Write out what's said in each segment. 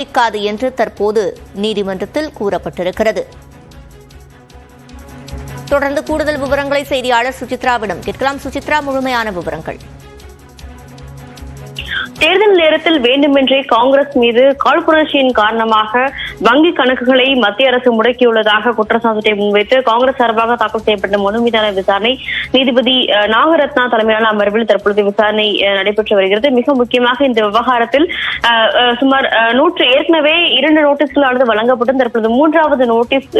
இருக்காது என்று தற்போது நீதிமன்றத்தில் கூறப்பட்டிருக்கிறது. தொடர்ந்து கூடுதல் விவரங்களை செய்தியாளர் சுசித்ராவிடம் கேட்கலாம். சுசித்ரா முழுமையான விவரங்கள். தேர்தல் நேரத்தில் வேண்டுமென்றே காங்கிரஸ் மீது காழ்ப்புணர்ச்சியின் காரணமாக வங்கி கணக்குகளை மத்திய அரசு முடக்கியுள்ளதாக குற்றச்சாட்டை முன்வைத்து காங்கிரஸ் சார்பாக தாக்கல் செய்யப்பட்ட மனு மீதான விசாரணை நீதிபதி நாகரத்னா தலைமையிலான அமர்வில் தற்பொழுது விசாரணை நடைபெற்று வருகிறது. மிக முக்கியமாக இந்த விவகாரத்தில் சுமார் நூற்று ஏற்கனவே இரண்டு நோட்டீஸ்களானது வழங்கப்பட்டு தற்பொழுது மூன்றாவது நோட்டீஸ்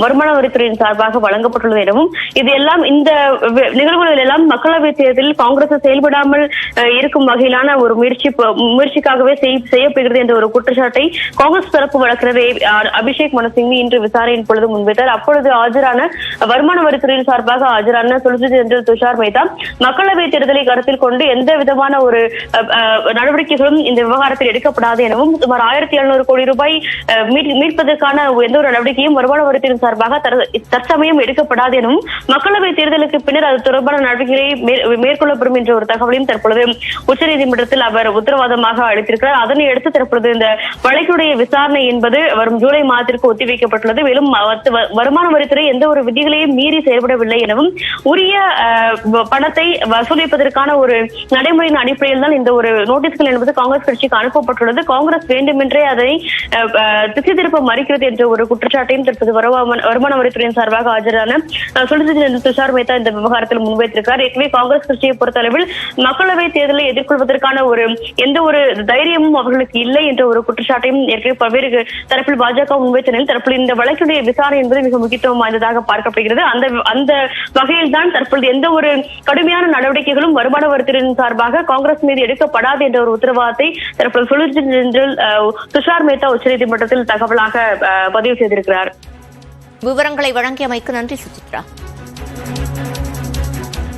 வருமான வரித்துறையின் சார்பாக வழங்கப்பட்டுள்ளது எனவும் இது எல்லாம் இந்த வி- நிகழ்வுகள் எல்லாம் மக்களவைத் தேர்தலில் காங்கிரஸ் செயல்படாமல் இருக்கும் வகையிலான ஒரு முயற்சி முயற்சிக்காகவே செய்யப்படுகிறது என்ற ஒரு குற்றச்சாட்டை காங்கிரஸ் தரப்பு வழக்கறிஞர் அபிஷேக் மனசிங்வி இன்று விசாரணையின் பொழுது முன்வைத்தார். அப்பொழுது ஆஜரான வருமான வரித்துறையின் சார்பாக ஆஜரான சொலிசிட்டர் ஜெனரல் துஷார் மேத்தா மக்களவைத் தேர்தலை கருத்தில் கொண்டு எந்த விதமான ஒரு நடவடிக்கைகளும் இந்த விவகாரத்தில் எடுக்கப்படாது எனவும் சுமார் ஆயிரத்தி எழுநூறு கோடி ரூபாய் மீட்பதற்கான எந்த ஒரு நடவடிக்கையும் வருமான வரித்துறையின் சார்பாக தற்சமயம் எடுக்கப்படாது எனவும் மக்களவைத் தேர்தலுக்கு பின்னர் அது தொடர்பான நடவடிக்கைகளை மேற்கொள்ளப்படும் என்ற ஒரு தகவலையும் தற்பொழுது உச்சநீதிமன்றத்தில் அவர் உத்தரவாதமாக அளித்திருக்கிறார். அதனை எடுத்து தற்பொழுது இந்த வழக்குடைய விசாரணை என்பது வரும் ஜூலை மாதத்திற்கு ஒத்திவைக்கப்பட்டுள்ளது. மேலும் வருமான வரித்துறை எந்த ஒரு விதிகளையும் மீறி செயல்படவில்லை எனவும் உரிய பணத்தை வசூலிப்பதற்கான ஒரு நடைமுறையின் அடிப்படையில் தான் இந்த ஒரு நோட்டீஸ்கள் என்பது காங்கிரஸ் கட்சிக்கு அனுப்பப்பட்டுள்ளது. காங்கிரஸ் வேண்டுமென்றே அதை அஹ், திசை திருப்ப மறுக்கிறது என்ற ஒரு குற்றச்சாட்டையும் தற்போது வருமான வருமான வரித்துறையின் சார்பாக ஆஜரான அஹ், சொலிசிட்டர் ஜெனரல் துஷார் மேத்தா இந்த விவகாரத்தில் முன்வைத்திருக்கிறார். ஏற்கனவே காங்கிரஸ் கட்சியை பொறுத்தளவில் மக்களவை தேர்தலை எதிர்கொள்வதற்கான ஒரு எந்த ஒரு தைரியமும் அவர்களுக்கு இல்லை என்ற ஒரு குற்றச்சாட்டையும் ஏற்கனவே பல்வேறு தரப்பில் பாஜக முன்வைத்த நிலையில் தரப்பில் இந்த வழக்கினுடைய விசாரணை என்பது மிக முக்கியத்துவம் வாய்ந்ததாக பார்க்கப்படுகிறது. அந்த அந்த வகையில் தான் தற்பொழுது எந்த ஒரு கடுமையான நடவடிக்கைகளும் வருமான வரித்துறையின் சார்பாக காங்கிரஸ் மீது எடுக்கப்படாது என்ற ஒரு உத்தரவாதத்தை தற்போது சொலிசிட்டர் ஜெனரல் துஷார் மேத்தா உச்சநீதிமன்றத்தில் தகவலாக அஹ், பதிவு செய்திருக்கிறார். விவரங்களை வழங்கியமைக்கு நன்றி சுசித்ரா.